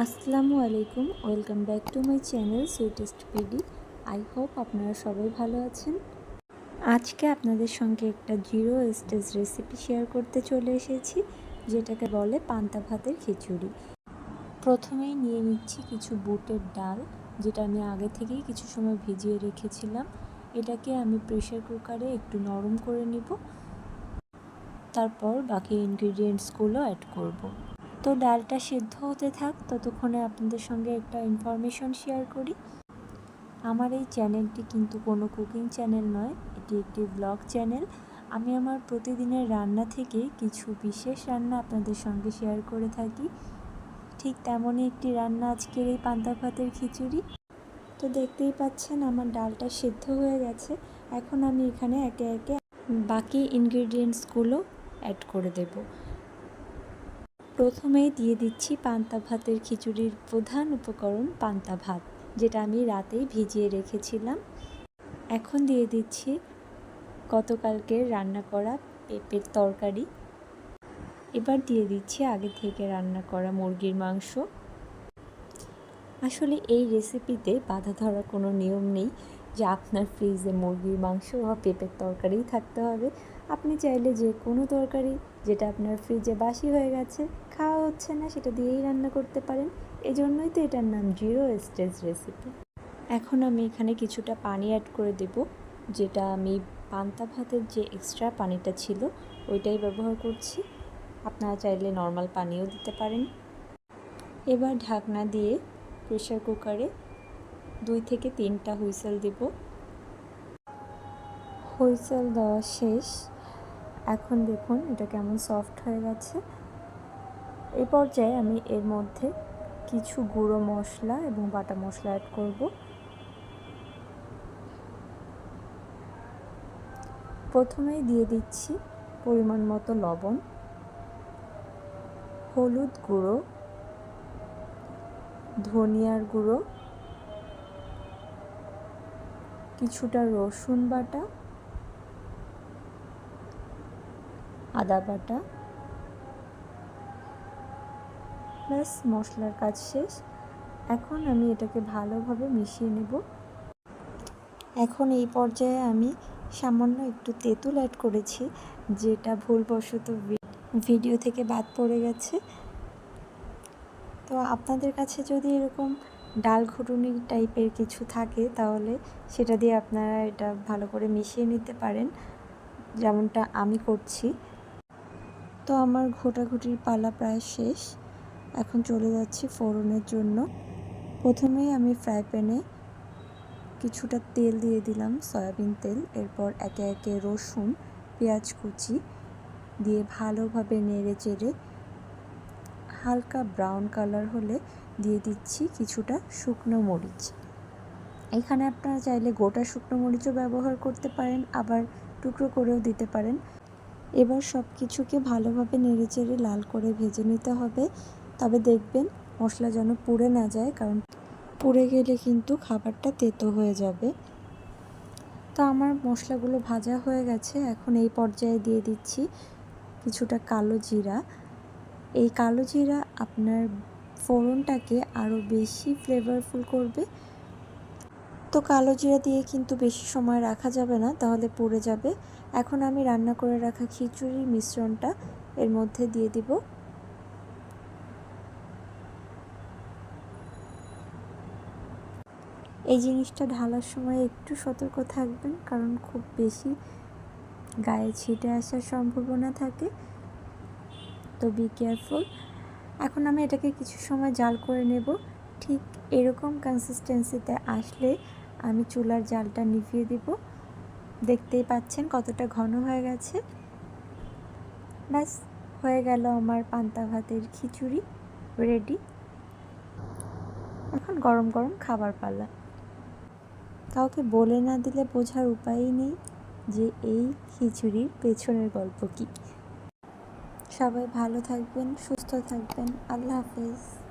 আসসালামু আলাইকুম, welcome back to my channel sweetest PD. I hope আপনারা সবাই ভালো আছেন। আজকে আপনাদের সঙ্গে একটা জিরো স্টেজ রেসিপি শেয়ার করতে চলে এসেছি, যেটাকে বলে পান্তা ভাতের খিচুড়ি। প্রথমেই নিয়ে নিচ্ছি কিছু বুটের ডাল, যেটা আমি আগে থেকেই কিছু সময় ভিজিয়ে রেখেছিলাম। এটাকে আমি প্রেশার কুকারে একটু নরম করে নিব। তারপর বাকি ইনগ্রিডিয়েন্টসগুলো অ্যাড করব। তো ডালটা সিদ্ধ হতে থাক, ততক্ষণে আপনাদের সঙ্গে একটা ইনফরমেশন শেয়ার করি। আমার এই চ্যানেলটি কিন্তু কোনো কুকিং চ্যানেল নয়, এটি একটি ব্লগ চ্যানেল আমি আমার প্রতিদিনের রান্না থেকে কিছু বিশেষ রান্না আপনাদের সঙ্গে শেয়ার করে থাকি। ঠিক তেমনই একটি রান্না আজকের এই পান্তা ভাতের খিচুড়ি। তো দেখতেই পাচ্ছেন আমার ডালটা সিদ্ধ হয়ে গেছে। এখন আমি এখানে একে একে বাকি ইনগ্রিডিয়েন্টসগুলো অ্যাড করে দেব। প্রথমেই দিয়ে দিচ্ছি পান্তা ভাতের খিচুড়ির প্রধান উপকরণ পান্তা ভাত, যেটা আমি রাতেই ভিজিয়ে রেখেছিলাম। এখন দিয়ে দিচ্ছি গতকালকে রান্না করা পেঁপের তরকারি। এবার দিয়ে দিচ্ছি আগে থেকে রান্না করা মুরগির মাংস। আসলে এই রেসিপিতে বাধা ধরা কোনো নিয়ম নেই যে আপনার ফ্রিজে মুরগির মাংস বা পেঁপের তরকারিই থাকতে হবে। আপনি চাইলে যে কোনো তরকারি যেটা আপনার ফ্রিজে বাসি হয়ে গেছে খাওয়া হচ্ছে না, সেটা দিয়েই রান্না করতে পারেন। এই জন্যই তো এটার নাম জিরো স্টেজ রেসিপি। এখন আমি এখানে কিছুটা পানি অ্যাড করে দেব, যেটা আমি পান্তা ভাতের যে এক্সট্রা পানিটা ছিল, ওইটাই ব্যবহার করছি। আপনারা চাইলে নর্মাল পানিও দিতে পারেন। এবার ঢাকনা দিয়ে প্রেশার কুকারে দুই থেকে তিনটা হুইসেল দেব। হুইসেল দেওয়া শেষ। এখন দেখুন এটা কেমন সফট হয়ে গেছে। এই পর্যায়ে আমি এর মধ্যে কিছু গুঁড়ো মশলা এবং বাটা মশলা অ্যাড করব। প্রথমেই দিয়ে দিচ্ছি পরিমাণ মতো লবণ, হলুদ গুঁড়ো, ধনিয়ার গুঁড়ো, কিছুটা রসুন বাটা, আদা বাটা প্লাস মশলার কাজ শেষ। এখন আমি এটাকে ভালোভাবে মিশিয়ে নেব। এখন এই পর্যায়ে আমি সামান্য একটু তেঁতুল অ্যাড করেছি, যেটা ভুলবশত ভিডিও থেকে বাদ পড়ে গেছে। তো আপনাদের কাছে যদি এরকম ডাল ঘুটুনি টাইপের কিছু থাকে, তাহলে সেটা দিয়ে আপনারা এটা ভালো করে মিশিয়ে নিতে পারেন, যেমনটা আমি করছি। তো আমার ঘোটাঘুটির পালা প্রায় শেষ। এখন চলে যাচ্ছি ফোড়নের জন্য। প্রথমেই আমি ফ্রাই প্যানে কিছুটা তেল দিয়ে দিলাম, সয়াবিন তেল, এরপর একে একে রসুন, পেঁয়াজ কুচি দিয়ে ভালোভাবে নেড়ে চেড়ে হালকা ব্রাউন কালার হলে দিয়ে দিচ্ছি কিছুটা শুকনো মরিচ। এখানে আপনারা চাইলে গোটা শুকনো মরিচও ব্যবহার করতে পারেন, আবার টুকরো করেও দিতে পারেন। এবার সব কিছুকে ভালোভাবে নেড়ে চেড়ে লাল করে ভেজে নিতে হবে। তবে দেখবেন মশলা যেন পুড়ে না যায়, কারণ পুড়ে গেলে কিন্তু খাবারটা তেতো হয়ে যাবে। তো আমার মশলাগুলো ভাজা হয়ে গেছে। এখন এই পর্যায়ে দিয়ে দিচ্ছি কিছুটা কালো জিরা। এই কালো জিরা আপনার ফোড়নটাকে আরও বেশি ফ্লেভারফুল করবে। তো কালো জিরা দিয়ে কিন্তু বেশি সময় রাখা যাবে না, তাহলে পুড়ে যাবে। এখন আমি রান্না করে রাখা খিচুড়ির মিশ্রণটা এর মধ্যে দিয়ে দিব। এই জিনিসটা ঢালার সময় একটু সতর্ক থাকবেন, কারণ খুব বেশি গায়ে ছিটে আসার সম্ভাবনা থাকে। তো বি কেয়ারফুল এখন আমি এটাকে কিছু সময় জাল করে নেব। ঠিক এরকম কনসিস্টেন্সিতে আসলে আমি চুলার জালটা নিভিয়ে দিব। দেখতেই পাচ্ছেন কতটা ঘন হয়ে গেছে। ব্যাস, হয়ে গেল আমার পান্তা ভাতের খিচুড়ি রেডি এখন গরম গরম খাবার পালা। কাউকে বলে না দিলে বোঝার উপায়ই নেই যে এই খিচুড়ির পেছনের গল্প কী। সবাই ভালো থাকবেন, সুস্থ থাকবেন। আল্লাহ হাফেজ।